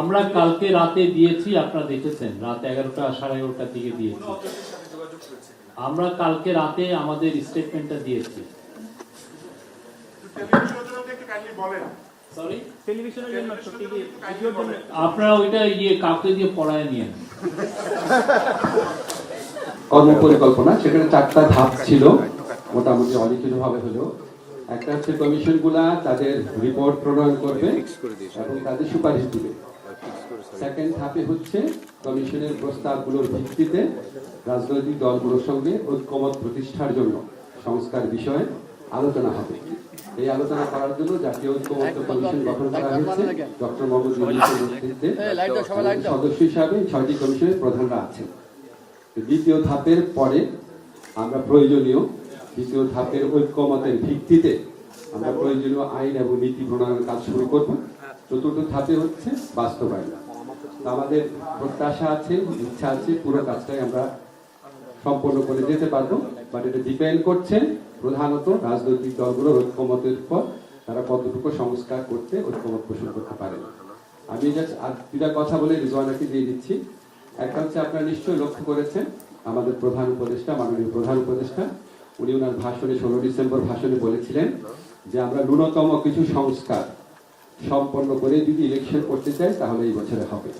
আমরা কালকে রাতে দিয়েছি আপনারা দেখেছেন। রাত এগারোটা সাড়ে এগারোটার দিকে দিয়েছি। আমরা কালকে রাতে আমাদের স্টেটমেন্টটা দিয়েছি। সরি টেলিভিশনের জন্য তো টিভি ভিডিওর জন্য আপনারা ওইটা ইয়ে কাউকে দিয়ে পড়ায় নিয়েন কর্মপরিকল্পনা সেখানে চারটা ধাপ ছিল মোটামুটি অলিখিত ভাবে হলো একটা হচ্ছে কমিশনগুলা তাদের রিপোর্ট প্রণয়ন করবে এবং তাদের সুপারিশ দিবে। সেকেন্ড ধাপে হচ্ছে কমিশনের প্রস্তাবগুলোর ভিত্তিতে রাজনৈতিক দলগুলোর সঙ্গে ঐক্যমত প্রতিষ্ঠার জন্য সংস্কার বিষয়ে আলোচনা হবে। এই আলোচনা করার জন্য জাতীয় ঐক্যমত্য কমিশন গঠন করা হয়েছে। ডক্টর মোহাম্মদ নেতৃত্বে সদস্য হিসাবে ছয়টি কমিশনের প্রধানরা আছেন। দ্বিতীয় ধাপের পরে আমরা প্রয়োজনীয় দ্বিতীয় ধাপের ঐক্যমতের ভিত্তিতে আমরা প্রয়োজনীয় আইন এবং নীতি প্রণয়নের কাজ শুরু করব। চতুর্থ ধাপে হচ্ছে বাস্তবায়ন। আমাদের প্রত্যাশা আছে, ইচ্ছা আছে, পুরো কাজটাই আমরা সম্পন্ন করে যেতে পারব। বাট এটা ডিপেন্ড করছে প্রধানত রাজনৈতিক দলগুলোর ঐক্যমতের উপর। তারা কতটুকু সংস্কার করতে, ঐক্যমত পোষণ করতে পারে। আমি দুটা কথা বলে রিজওয়ানাকে দিয়ে দিচ্ছি। একটা হচ্ছে আপনারা নিশ্চয়ই লক্ষ্য করেছেন, আমাদের প্রধান উপদেষ্টা, মাননীয় প্রধান উপদেষ্টা, উনি ওনার ভাষণে ষোলো ডিসেম্বর ভাষণে বলেছিলেন যে আমরা ন্যূনতম কিছু সংস্কার সম্পন্ন করে যদি ইলেকশন করতে চাই, তাহলে এই বছরে হবে।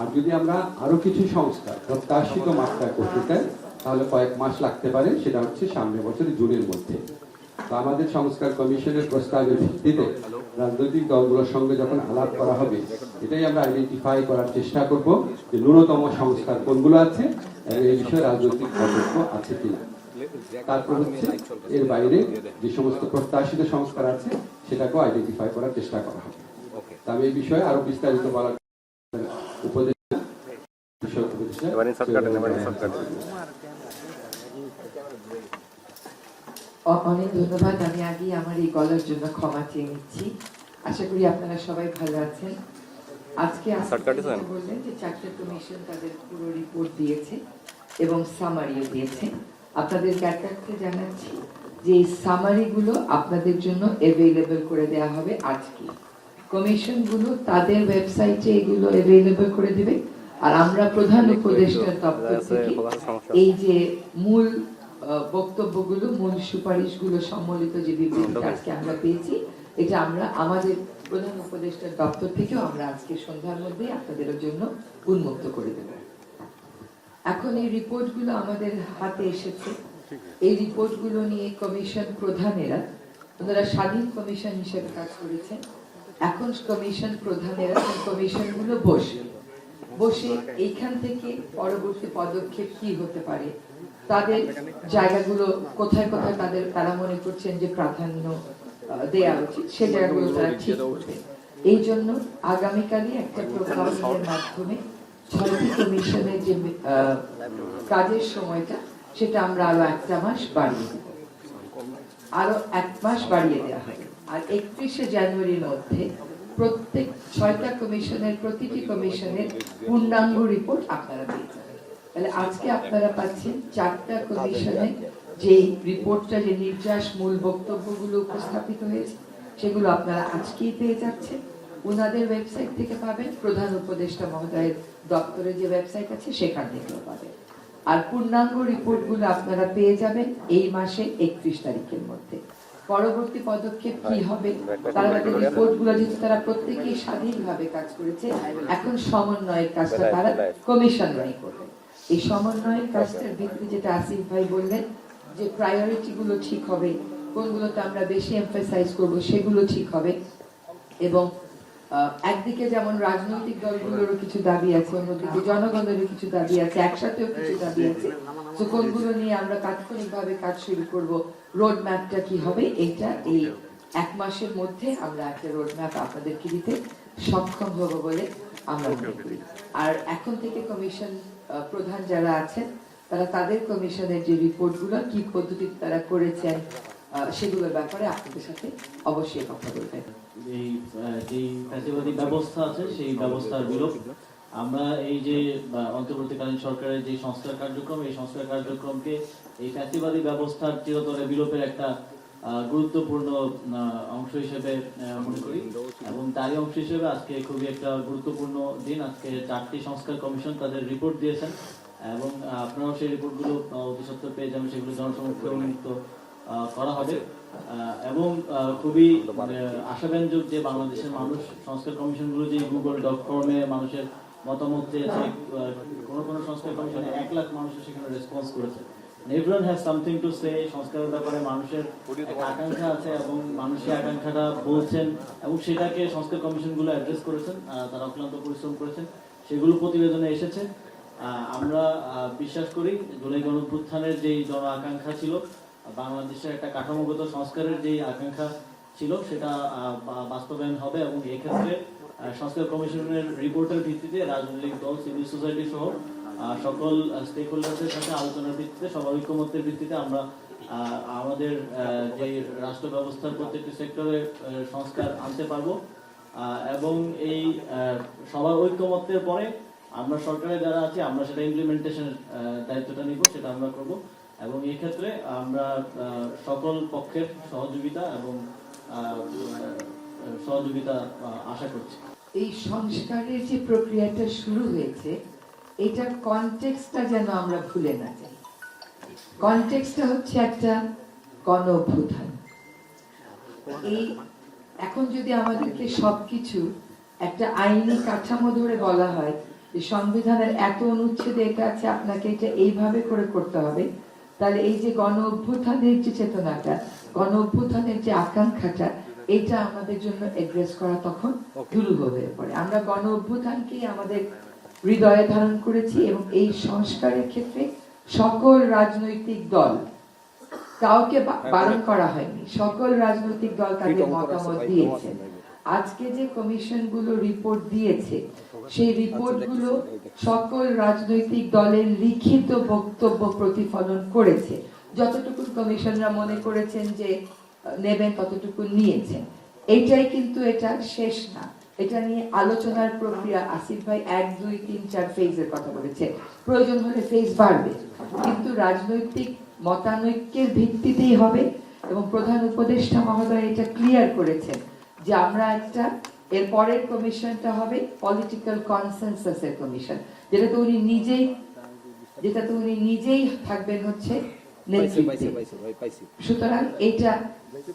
আর যদি আমরা আরও কিছু সংস্কার, প্রত্যাশিত মাত্রায় করতে চাই, তাহলে কয়েক মাস লাগতে পারে, সেটা হচ্ছে সামনের বছর জুনের মধ্যে। তো আমাদের সংস্কার কমিশনের প্রস্তাবের ভিত্তিতে রাজনৈতিক দলগুলোর সঙ্গে যখন আলাপ করা হবে, এটাই আমরা আইডেন্টিফাই করার চেষ্টা করব যে ন্যূনতম সংস্কার কোনগুলো আছে এই বিষয়ে রাজনৈতিক পদক্ষ আছে কিনা। তারপর হচ্ছে এর বাইরে যে সমস্ত প্রত্যাশিত সংস্কার আছে সেটাকেও আইডেন্টিফাই করার চেষ্টা করা হবে। তা আমি এই বিষয়ে আরও বিস্তারিত বলার উপদেশ অনেক ধন্যবাদ। আমি আগে আমার এই গলার জন্য ক্ষমা চেয়ে নিচ্ছি। আশা করি আপনারা সবাই ভালো আছেন। আজকে. বললেন যে চারটে কমিশন তাদের পুরো রিপোর্ট দিয়েছে এবং সামারিও দিয়েছে। আপনাদের জ্ঞাতার্থে জানাচ্ছি যে এই সামারিগুলো আপনাদের জন্য অ্যাভেলেবল করে দেওয়া হবে আজকে। কমিশনগুলো তাদের ওয়েবসাইটে এগুলো অ্যাভেলেবল করে দিবে। আর আমরা প্রধান উপদেষ্টার দপ্তর থেকে এই যে মূল বক্তব্যগুলো মূল সুপারিশগুলো সম্মিলিত যে বিবৃতি আজকে আমরা পেয়েছি এটা আমরা আমাদের প্রধান উপদেষ্টার দপ্তর থেকেও আমরা আজকে সন্ধ্যার মধ্যেই আপনাদের জন্য উন্মুক্ত করে দেব। এখন এই রিপোর্টগুলো আমাদের হাতে এসেছে। এই রিপোর্টগুলো নিয়ে কমিশন প্রধানেরা ওনারা স্বাধীন কমিশন হিসেবে কাজ করেছেন। এখন কমিশন প্রধানেরা এই কমিশনগুলো বসে। বসে এইখান থেকে পরবর্তী পদক্ষেপ কি হতে পারে তাদের জায়গাগুলো কোথায় কোথায় তাদের তারা মনে করছেন যে প্রাধান্য দেয়া উচিত সে জায়গাগুলো তারা ঠিক করবে। এই জন্য আগামীকালই একটা প্রোগ্রামের মাধ্যমে কমিশনের যে কাজের সময়টা, সেটা আমরা আরও একটা মাস বাড়িয়ে আরও এক মাস বাড়িয়ে দেওয়া হবে আর একত্রিশে জানুয়ারির মধ্যে প্রত্যেক ছয়টা কমিশনের, প্রতিটি কমিশনের পূর্ণাঙ্গ রিপোর্ট আপনারা যাবেন তাহলে আজকে আপনারা পাচ্ছেন চারটা কমিশনে যে রিপোর্টটা যে নির্যাস মূল বক্তব্যগুলো উপস্থাপিত হয়েছে, সেগুলো আপনারা আজকেই পেয়ে যাচ্ছেন। ওনাদের ওয়েবসাইট থেকে পাবেন। প্রধান উপদেষ্টা মহোদয়ের দপ্তরের যে ওয়েবসাইট আছে সেখান থেকেও পাবেন। আর পূর্ণাঙ্গ রিপোর্টগুলো আপনারা পেয়ে যাবেন এই মাসে একত্রিশ তারিখের মধ্যে। পরবর্তী পদক্ষেপ কি হবে? তারা তাদের রিপোর্টগুলো যেহেতু তারা প্রত্যেকেই স্বাধীনভাবে কাজ করেছে এখন সমন্বয়ের কাজটা তারা কমিশন কমিশনরাই করবে। এই সমন্বয়ের কাজটার ভিত্তি যেটা আসিফ ভাই বললেন যে প্রায়োরিটি গুলো ঠিক হবে কোনগুলোতে আমরা বেশি এমফাসাইজ করব সেগুলো ঠিক হবে। এবং একদিকে যেমন রাজনৈতিক দলগুলোরও কিছু দাবি আছে অন্যদিকে জনগণেরও কিছু দাবি আছে একসাথেও কিছু দাবি আছে। তো কোনগুলো নিয়ে আমরা তাৎক্ষণিকভাবে কাজ শুরু করব রোড ম্যাপটা কি হবে এইটা এই এক মাসের মধ্যে আমরা একটা রোড ম্যাপ আপনাদেরকে দিতে সক্ষম হব বলে আমরা মনে করি। আর এখন থেকে কমিশন প্রধান যারা আছেন তারা তাদের কমিশনের যে রিপোর্টগুলো কি পদ্ধতিতে তারা করেছেন সেগুলোর ব্যাপারে আপনাদের সাথে অবশ্যই কথা বলবেন। এই ব্যবস্থা আছে, সেই ব্যবস্থার আমরা এই যে অন্তর্বর্তীকালীন সরকারের যে সংস্কার কার্যক্রম, এই সংস্কার কার্যক্রমকে এই ফ্যাসিবাদী ব্যবস্থার চিরতরে বিলোপের একটা গুরুত্বপূর্ণ অংশ হিসেবে মনে করি। এবং তারই অংশ হিসেবে আজকে খুবই একটা গুরুত্বপূর্ণ দিন। আজকে চারটি সংস্কার কমিশন তাদের রিপোর্ট দিয়েছেন। এবং আপনারাও সেই রিপোর্টগুলো অতি সত্ত্বর পেয়ে যাবেন, সেগুলো জনসমক্ষে উন্মুক্ত করা হবে। এবং খুবই আশাব্যঞ্জক যে বাংলাদেশের মানুষ সংস্কার কমিশনগুলো যে গুগল ডট কমে মানুষের মতামত চেয়েছে কোনো কোনো সংস্কার কমিশনে এক লাখ মানুষের সেখানে রেসপন্স করেছে। Everyone has something to say সংস্কারের ব্যাপারে মানুষের আকাঙ্ক্ষা আছে এবং মানুষ সেই আকাঙ্ক্ষাটা বলছেন এবং সেটাকে সংস্কার কমিশনগুলো অ্যাড্রেস করেছেন তারা অক্লান্ত পরিশ্রম করেছেন, সেগুলো প্রতিবেদনে এসেছে। আমরা বিশ্বাস করি, জুলাই গণঅভ্যুত্থানের যে জন আকাঙ্ক্ষা ছিল বাংলাদেশের একটা কাঠামোগত সংস্কারের যে আকাঙ্ক্ষা ছিল, সেটা বাস্তবায়ন হবে এবং এক্ষেত্রে সংস্কার কমিশনের রিপোর্টের ভিত্তিতে রাজনৈতিক দল, সিভিল সোসাইটি সহ সকল স্টেক হোল্ডারদের সাথে আলোচনার ভিত্তিতে সবার ঐক্যমত্যের ভিত্তিতে আমরা আমাদের যে রাষ্ট্র ব্যবস্থার প্রত্যেকটি সেক্টরে সংস্কার আনতে পারব। এবং এই সবার ঐক্যমত্যের পরে আমরা সরকারে যারা আছি, আমরা সেটা ইমপ্লিমেন্টেশনের দায়িত্বটা নিব, সেটা আমরা করব। এবং এই ক্ষেত্রে আমরা সকল পক্ষের সহযোগিতা এবং সহযোগিতা আশা করছি। এই সংস্কারের যে প্রক্রিয়াটা শুরু হয়েছে, এটার কনটেক্সটটা যেন আমরা ভুলে না যাই। কনটেক্সটটা হচ্ছে একটা গণ অভ্যুত্থান এই এখন যদি আমাদেরকে সবকিছু একটা আইনি কাঠামো ধরে বলা হয়, যে সংবিধানের এত অনুচ্ছেদে এটা আছে, আপনাকে এটা এইভাবে করে করতে হবে তাহলে এই যে গণ অভ্যুত্থানের যে চেতনাটা গণ অভ্যুত্থানের যে আকাঙ্ক্ষাটা এটা আমাদের জন্য এড্রেস করা তখন দুরূহ হয়ে পড়ে। আমরা গণ অভ্যুত্থানকেই আমাদের হৃদয়ে ধারণ করেছি এবং এই সংস্কারের ক্ষেত্রে সকল রাজনৈতিক দল কাউকে বারণ করা হয়নি। সকল রাজনৈতিক দল তাদের মতামত দিয়েছে আজকে যে কমিশনগুলো রিপোর্ট দিয়েছে, সেই রিপোর্টগুলো সকল রাজনৈতিক দলের লিখিত বক্তব্য প্রতিফলন করেছে। যতটুকু কমিশনরা মনে করেছেন যে নেবেন ততটুকু নিয়েছেন এইটাই কিন্তু এটা শেষ না। এটা নিয়ে আলোচনার প্রক্রিয়া আসিফ ভাই এক, দুই, তিন, চার ফেজের কথা বলেছে। প্রয়োজন হলে ফেজ বাড়বে। কিন্তু রাজনৈতিক মতানৈক্যের ভিত্তিতেই হবে এবং প্রধান উপদেষ্টা মহোদয় এটা ক্লিয়ার করেছেন। যে আমরা একটা এর পরের কমিশনটা হবে পলিটিক্যাল কনসেনসাসের কমিশন যেটাতে উনি নিজেই যেটাতে উনি নিজেই থাকবেন হচ্ছে সুতরাং এটা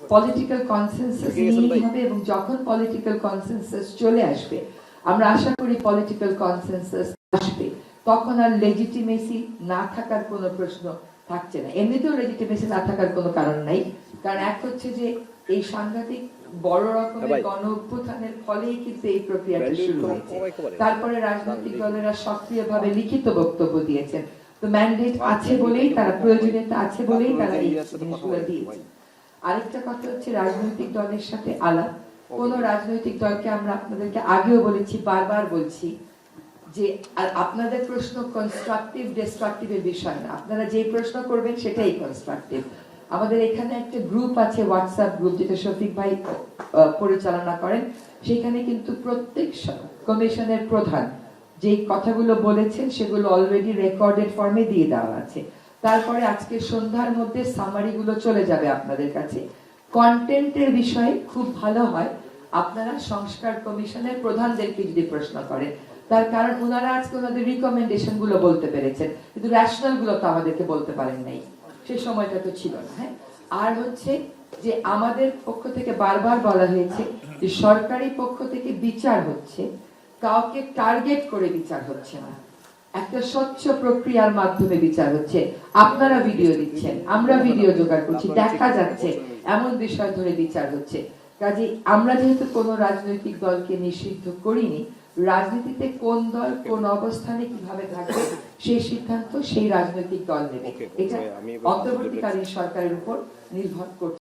পলিটিক্যাল কনসেনসাস নিয়েই হবে এবং যখন পলিটিক্যাল কনসেনসাস চলে আসবে আমরা আশা করি পলিটিক্যাল কনসেনসাস আসবে তখন আর লেজিটিমেসি না থাকার কোনো প্রশ্ন থাকছে না। এমনিতেও লেজিটিমেসি না থাকার কোনো কারণ নাই কারণ এক হচ্ছে যে এই সাংঘাতিক বড় রকমের গণ অভ্যুত্থানের ফলেই কিন্তু এই প্রক্রিয়াটা শুরু হয়েছে। তারপরে রাজনৈতিক দলেরা সক্রিয়ভাবে লিখিত বক্তব্য দিয়েছেন। তো ম্যান্ডেট আছে বলেই তারা প্রয়োজনীয়তা আছে বলেই তারা এই জিনিসগুলো দিয়েছে আরেকটা কথা হচ্ছে রাজনৈতিক দলের সাথে আলাপ। কোন রাজনৈতিক দলকে আমরা আপনাদেরকে আগেও বলেছি বারবার বলছি যে আপনাদের প্রশ্ন কনস্ট্রাকটিভ ডিস্ট্রাকটিভের বিষয় না। আপনারা যে প্রশ্ন করবেন সেটাই কনস্ট্রাকটিভ আমাদের এখানে একটা গ্রুপ আছে হোয়াটসঅ্যাপ গ্রুপ যেটা শফিক ভাই পরিচালনা করেন। সেখানে কিন্তু প্রত্যেক কমিশনের প্রধান যে কথাগুলো বলেছেন সেগুলো অলরেডি রেকর্ডেড ফর্মে দিয়ে দেওয়া আছে। তারপরে আজকে সন্ধ্যার মধ্যে সামারিগুলো চলে যাবে আপনাদের কাছে। কন্টেন্টের বিষয়ে খুব ভালো হয়। আপনারা সংস্কার কমিশনের প্রধানদেরকে যদি প্রশ্ন করেন, তার কারণ ওনারা আজকে ওনাদের রিকমেন্ডেশনগুলো বলতে পেরেছেন, কিন্তু রেশনালগুলো তো আমাদেরকে বলতে পারেন নাই। সে সময়টা তো ছিল না হ্যাঁ? আর হচ্ছে যে আমাদের পক্ষ থেকে বারবার বলা হয়েছে যে সরকারি পক্ষ থেকে বিচার হচ্ছে, কাউকে টার্গেট করে বিচার হচ্ছে না। একটা স্বচ্ছ প্রক্রিয়ার মাধ্যমে বিচার হচ্ছে। আপনারা ভিডিও দিচ্ছেন, আমরা ভিডিও জোগাড় করছি, দেখা যাচ্ছে, এমন বিষয় ধরে বিচার হচ্ছে। কাজে আমরা যেহেতু কোনো রাজনৈতিক দলকে নিষিদ্ধ করিনি রাজনীতিতে কোন দল কোন অবস্থানে কীভাবে থাকবে সেই সিদ্ধান্ত সেই রাজনৈতিক দল নেবে। এটা অন্তর্বর্তীকালীন সরকারের উপর নির্ভর করছে।